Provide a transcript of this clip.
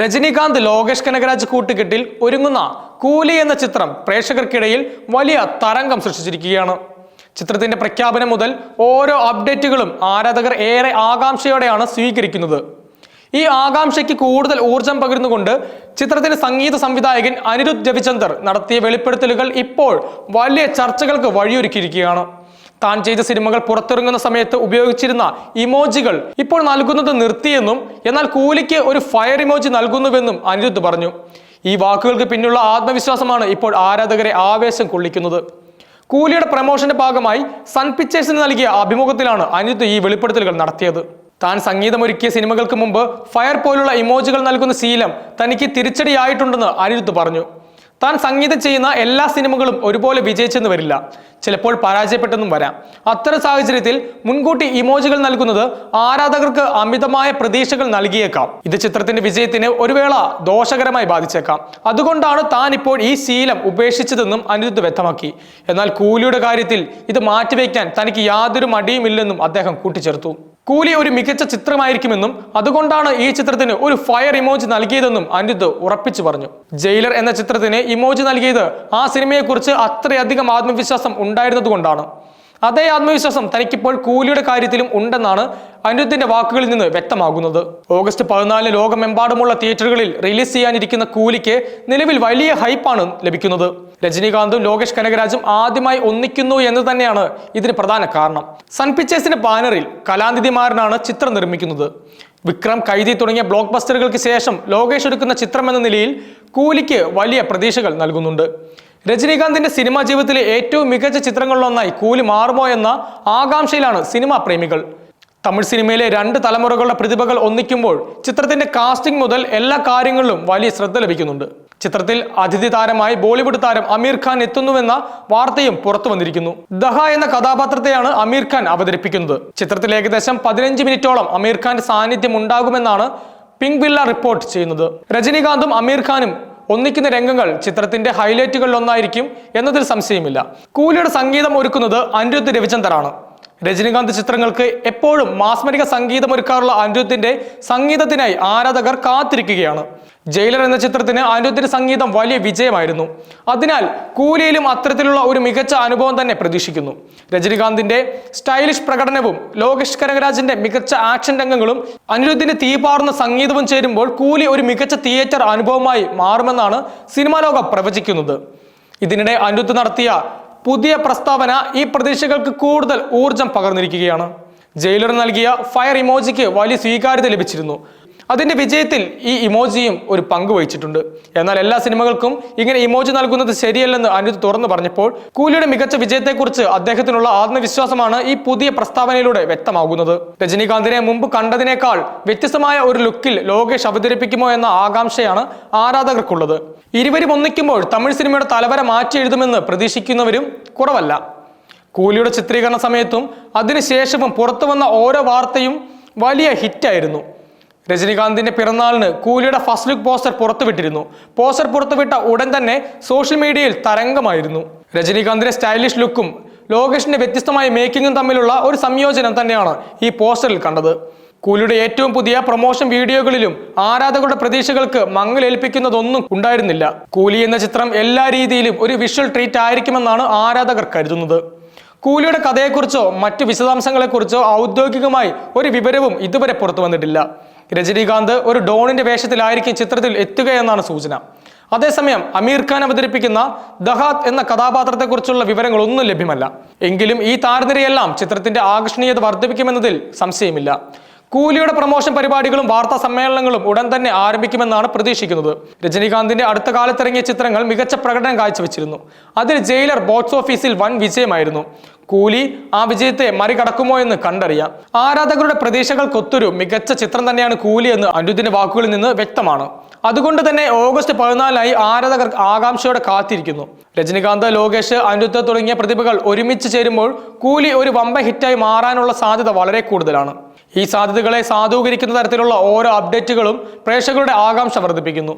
രജനീകാന്ത് ലോകേഷ് കനകരാജ് കൂട്ടുകെട്ടിൽ ഒരുങ്ങുന്ന കൂലി എന്ന ചിത്രം പ്രേക്ഷകർക്കിടയിൽ വലിയ തരംഗം സൃഷ്ടിച്ചിരിക്കുകയാണ്. ചിത്രത്തിന്റെ പ്രഖ്യാപനം മുതൽ ഓരോ അപ്ഡേറ്റുകളും ആരാധകർ ഏറെ ആകാംക്ഷയോടെയാണ് സ്വീകരിക്കുന്നത്. ഈ ആകാംക്ഷയ്ക്ക് കൂടുതൽ ഊർജം പകരുന്നുകൊണ്ട് ചിത്രത്തിന്റെ സംഗീത സംവിധായകൻ അനിരുദ്ധ് രവിചന്ദർ നടത്തിയ വെളിപ്പെടുത്തലുകൾ ഇപ്പോൾ വലിയ ചർച്ചകൾക്ക് വഴിയൊരുക്കിയിരിക്കുകയാണ്. താൻ ചെയ്ത സിനിമകൾ പുറത്തിറങ്ങുന്ന സമയത്ത് ഉപയോഗിച്ചിരുന്ന ഇമോജികൾ ഇപ്പോൾ നൽകുന്നത് നിർത്തിയെന്നും എന്നാൽ കൂലിക്ക് ഒരു ഫയർ ഇമോജി നൽകുന്നുവെന്നും അനിരുദ്ധ് പറഞ്ഞു. ഈ വാക്കുകൾക്ക് പിന്നിലുള്ള ആത്മവിശ്വാസമാണ് ഇപ്പോൾ ആരാധകരെ ആവേശം കൊള്ളിക്കുന്നത്. കൂലിയുടെ പ്രമോഷന്റെ ഭാഗമായി സൺ പിക്ചേഴ്സിന് നൽകിയ അഭിമുഖത്തിലാണ് അനിരുദ്ധ് ഈ വെളിപ്പെടുത്തലുകൾ നടത്തിയത്. താൻ സംഗീതമൊരുക്കിയ സിനിമകൾക്ക് മുമ്പ് ഫയർ പോലുള്ള ഇമോജികൾ നൽകുന്ന ശീലം തനിക്ക് തിരിച്ചടിയായിട്ടുണ്ടെന്ന് അനിരുദ്ധ് പറഞ്ഞു. താൻ സംഗീതം ചെയ്യുന്ന എല്ലാ സിനിമകളും ഒരുപോലെ വിജയിച്ചെന്ന് വരില്ല. ചിലപ്പോൾ പരാജയപ്പെട്ടെന്നും വരാം. അത്തരം സാഹചര്യത്തിൽ മുൻകൂട്ടി ഇമോജികൾ നൽകുന്നത് ആരാധകർക്ക് അമിതമായ പ്രതീക്ഷകൾ നൽകിയേക്കാം. ഇത് ചിത്രത്തിന്റെ വിജയത്തിന് ഒരു വേള ദോഷകരമായി ബാധിച്ചേക്കാം. അതുകൊണ്ടാണ് താൻ ഇപ്പോൾ ഈ ശീലം ഉപേക്ഷിച്ചതെന്നും അനിരുദ്ധ് വ്യക്തമാക്കി. എന്നാൽ കൂലിയുടെ കാര്യത്തിൽ ഇത് മാറ്റിവെക്കാൻ തനിക്ക് യാതൊരു മടിയുമില്ലെന്നും അദ്ദേഹം കൂട്ടിച്ചേർത്തു. കൂലി ഒരു മികച്ച ചിത്രമായിരിക്കുമെന്നും അതുകൊണ്ടാണ് ഈ ചിത്രത്തിന് ഒരു ഫയർ ഇമോജി നൽകിയതെന്നും അനിരുദ്ധ് ഉറപ്പിച്ചു പറഞ്ഞു. ജയിലർ എന്ന ചിത്രത്തിന് ഇമോജി നൽകിയത് ആ സിനിമയെക്കുറിച്ച് അത്രയധികം ആത്മവിശ്വാസം ഉണ്ടായിരുന്നതുകൊണ്ടാണ്. അതേ ആത്മവിശ്വാസം തനിക്കിപ്പോൾ കൂലിയുടെ കാര്യത്തിലും ഉണ്ടെന്നാണ് അനിരുദ്ധിന്റെ വാക്കുകളിൽ നിന്ന് വ്യക്തമാകുന്നത്. ഓഗസ്റ്റ് പതിനാലിന് ലോകമെമ്പാടുമുള്ള തിയേറ്ററുകളിൽ റിലീസ് ചെയ്യാനിരിക്കുന്ന കൂലിക്ക് നിലവിൽ വലിയ ഹൈപ്പാണ് ലഭിക്കുന്നത്. രജനീകാന്തും ലോകേഷ് കനകരാജും ആദ്യമായി ഒന്നിക്കുന്നു എന്ന് തന്നെയാണ് ഇതിന് പ്രധാന കാരണം. സൺ പിക്ചേഴ്സിന്റെ ബാനറിൽ കലാനിധിമാരനാണ് ചിത്രം നിർമ്മിക്കുന്നത്. വിക്രം കൈതി തുടങ്ങിയ ബ്ലോക്ക് ബസ്റ്ററുകൾക്ക് ശേഷം ലോകേഷ് എടുക്കുന്ന ചിത്രം എന്ന നിലയിൽ കൂലിക്ക് വലിയ പ്രതീക്ഷകൾ നൽകുന്നുണ്ട്. രജനീകാന്തിന്റെ സിനിമാ ജീവിതത്തിലെ ഏറ്റവും മികച്ച ചിത്രങ്ങളിലൊന്നായി കൂലി മാറുമോ എന്ന ആകാംക്ഷയിലാണ് സിനിമാ പ്രേമികൾ. തമിഴ് സിനിമയിലെ രണ്ട് തലമുറകളുടെ പ്രതിഭകൾ ഒന്നിക്കുമ്പോൾ ചിത്രത്തിന്റെ കാസ്റ്റിംഗ് മുതൽ എല്ലാ കാര്യങ്ങളിലും വലിയ ശ്രദ്ധ ലഭിക്കുന്നുണ്ട്. ചിത്രത്തിൽ അതിഥി താരമായി ബോളിവുഡ് താരം അമീർ ഖാൻ എത്തുന്നുവെന്ന വാർത്തയും പുറത്തു വന്നിരിക്കുന്നു. ദഹ എന്ന കഥാപാത്രത്തെയാണ് അമീർ ഖാൻ അവതരിപ്പിക്കുന്നത്. ചിത്രത്തിൽ ഏകദേശം പതിനഞ്ച് മിനിറ്റോളം അമീർ ഖാന്റെ സാന്നിധ്യം ഉണ്ടാകുമെന്നാണ് പിങ്ക് വില്ല റിപ്പോർട്ട് ചെയ്യുന്നത്. രജനീകാന്തും അമീർ ഖാനും ഒന്നിക്കുന്ന രംഗങ്ങൾ ചിത്രത്തിന്റെ ഹൈലൈറ്റുകളിൽ ഒന്നായിരിക്കും എന്നതിൽ സംശയമില്ല. കൂലിയുടെ സംഗീതം ഒരുക്കുന്നത് അനിരുദ്ധ് രവിചന്ദറാണ്. രജനീകാന്ത് ചിത്രങ്ങൾക്ക് എപ്പോഴും മാസ്മരിക സംഗീതമൊരുക്കാറുള്ള അനിരുദ്ധിന്റെ സംഗീതത്തിനായി ആരാധകർ കാത്തിരിക്കുകയാണ്. ജയിലർ എന്ന ചിത്രത്തിന് അനുദിന സംഗീതം വലിയ വിജയമായിരുന്നു. അതിനാൽ കൂലിയിലും അത്തരത്തിലുള്ള ഒരു മികച്ച അനുഭവം തന്നെ പ്രതീക്ഷിക്കുന്നു. രജനീകാന്തിന്റെ സ്റ്റൈലിഷ് പ്രകടനവും ലോകേഷ് കനകരാജിന്റെ മികച്ച ആക്ഷൻ രംഗങ്ങളും അനിരുദ്ധിന്റെ തീപാറുന്ന സംഗീതവും ചേരുമ്പോൾ കൂലി ഒരു മികച്ച തിയേറ്റർ അനുഭവമായി മാറുമെന്നാണ് സിനിമാ ലോകം പ്രവചിക്കുന്നത്. ഇതിനിടെ അനിരുദ്ധ് നടത്തിയ പുതിയ പ്രസ്താവന ഈ പ്രതീക്ഷകൾക്ക് കൂടുതൽ ഊർജം പകർന്നിരിക്കുകയാണ്. ജയിലർ നൽകിയ ഫയർ ഇമോജിക്ക് വലിയ സ്വീകാര്യത ലഭിച്ചിരുന്നു. അതിന്റെ വിജയത്തിൽ ഈ ഇമോജിയും ഒരു പങ്ക് വഹിച്ചിട്ടുണ്ട്. എന്നാൽ എല്ലാ സിനിമകൾക്കും ഇങ്ങനെ ഇമോജി നൽകുന്നത് ശരിയല്ലെന്ന് അനിരുദ്ധ് തുറന്നു പറഞ്ഞപ്പോൾ കൂലിയുടെ മികച്ച വിജയത്തെക്കുറിച്ച് അദ്ദേഹത്തിനുള്ള ആത്മവിശ്വാസമാണ് ഈ പുതിയ പ്രസ്താവനയിലൂടെ വ്യക്തമാകുന്നത്. രജനീകാന്തിനെ മുമ്പ് കണ്ടതിനേക്കാൾ വ്യത്യസ്തമായ ഒരു ലുക്കിൽ ലോകേഷ് അവതരിപ്പിക്കുമോ എന്ന ആകാംക്ഷയാണ് ആരാധകർക്കുള്ളത്. ഇരുവരും ഒന്നിക്കുമ്പോൾ തമിഴ് സിനിമയുടെ തലവര മാറ്റി എഴുതുമെന്ന് പ്രതീക്ഷിക്കുന്നവരും കുറവല്ല. കൂലിയുടെ ചിത്രീകരണ സമയത്തും അതിനുശേഷവും പുറത്തു വന്ന ഓരോ വാർത്തയും വലിയ ഹിറ്റായിരുന്നു. രജനീകാന്തിന്റെ പിറന്നാളിന് കൂലിയുടെ ഫസ്റ്റ് ലുക്ക് പോസ്റ്റർ പുറത്തുവിട്ടിരുന്നു. പോസ്റ്റർ പുറത്തുവിട്ട ഉടൻ തന്നെ സോഷ്യൽ മീഡിയയിൽ തരംഗമായിരുന്നു. രജനീകാന്തിന്റെ സ്റ്റൈലിഷ് ലുക്കും ലോകേഷിന്റെ വ്യത്യസ്തമായ മേക്കിങ്ങും തമ്മിലുള്ള ഒരു സംയോജനം തന്നെയാണ് ഈ പോസ്റ്ററിൽ കണ്ടത്. കൂലിയുടെ ഏറ്റവും പുതിയ പ്രൊമോഷൻ വീഡിയോകളിലും ആരാധകരുടെ പ്രതീക്ഷകൾക്ക് മങ്ങലേൽപ്പിക്കുന്നതൊന്നും ഉണ്ടായിരുന്നില്ല. കൂലി എന്ന ചിത്രം എല്ലാ രീതിയിലും ഒരു വിഷ്വൽ ട്രീറ്റ് ആയിരിക്കുമെന്നാണ് ആരാധകർ കരുതുന്നത്. കൂലിയുടെ കഥയെക്കുറിച്ചോ മറ്റു വിശദാംശങ്ങളെക്കുറിച്ചോ ഔദ്യോഗികമായി ഒരു വിവരവും ഇതുവരെ പുറത്തു വന്നിട്ടില്ല. രജനീകാന്ത് ഒരു ഡോണിന്റെ വേഷത്തിലായിരിക്കും ചിത്രത്തിൽ എത്തുക എന്നാണ് സൂചന. അതേസമയം അമീർ ഖാൻ അവതരിപ്പിക്കുന്ന ദഹാത്ത് എന്ന കഥാപാത്രത്തെക്കുറിച്ചുള്ള വിവരങ്ങളൊന്നും ലഭ്യമല്ല. എങ്കിലും ഈ താരനിരയെല്ലാം ചിത്രത്തിന്റെ ആകർഷണീയത വർദ്ധിപ്പിക്കുമെന്നതിൽ സംശയമില്ല. കൂലിയുടെ പ്രമോഷൻ പരിപാടികളും വാർത്താ സമ്മേളനങ്ങളും ഉടൻ തന്നെ ആരംഭിക്കുമെന്നാണ് പ്രതീക്ഷിക്കുന്നത്. രജനീകാന്തിന്റെ അടുത്ത കാലത്തിറങ്ങിയ ചിത്രങ്ങൾ മികച്ച പ്രകടനം കാഴ്ചവെച്ചിരുന്നു. അതിൽ ജയിലർ ബോക്സ് ഓഫീസിൽ വൻ വിജയമായിരുന്നു. കൂലി ആ വിജയത്തെ മറികടക്കുമോ എന്ന് കണ്ടറിയാം. ആരാധകരുടെ പ്രതീക്ഷകൾക്കൊത്തൊരു മികച്ച ചിത്രം തന്നെയാണ് കൂലി എന്ന് അനുദിന്റെ വാക്കുകളിൽ നിന്ന് വ്യക്തമാണ്. അതുകൊണ്ട് തന്നെ ഓഗസ്റ്റ് പതിനാലിനായി ആരാധകർ ആകാംക്ഷയോടെ കാത്തിരിക്കുന്നു. രജനികാന്ത് ലോകേഷ് അനിരുദ്ധ തുടങ്ങിയ പ്രതിഭകൾ ഒരുമിച്ച് ചേരുമ്പോൾ കൂലി ഒരു വമ്പ ഹിറ്റായി മാറാനുള്ള സാധ്യത വളരെ കൂടുതലാണ്. ഈ സാധ്യതകളെ സാധൂകരിക്കുന്ന തരത്തിലുള്ള ഓരോ അപ്ഡേറ്റുകളും പ്രേക്ഷകരുടെ ആകാംക്ഷ വർദ്ധിപ്പിക്കുന്നു.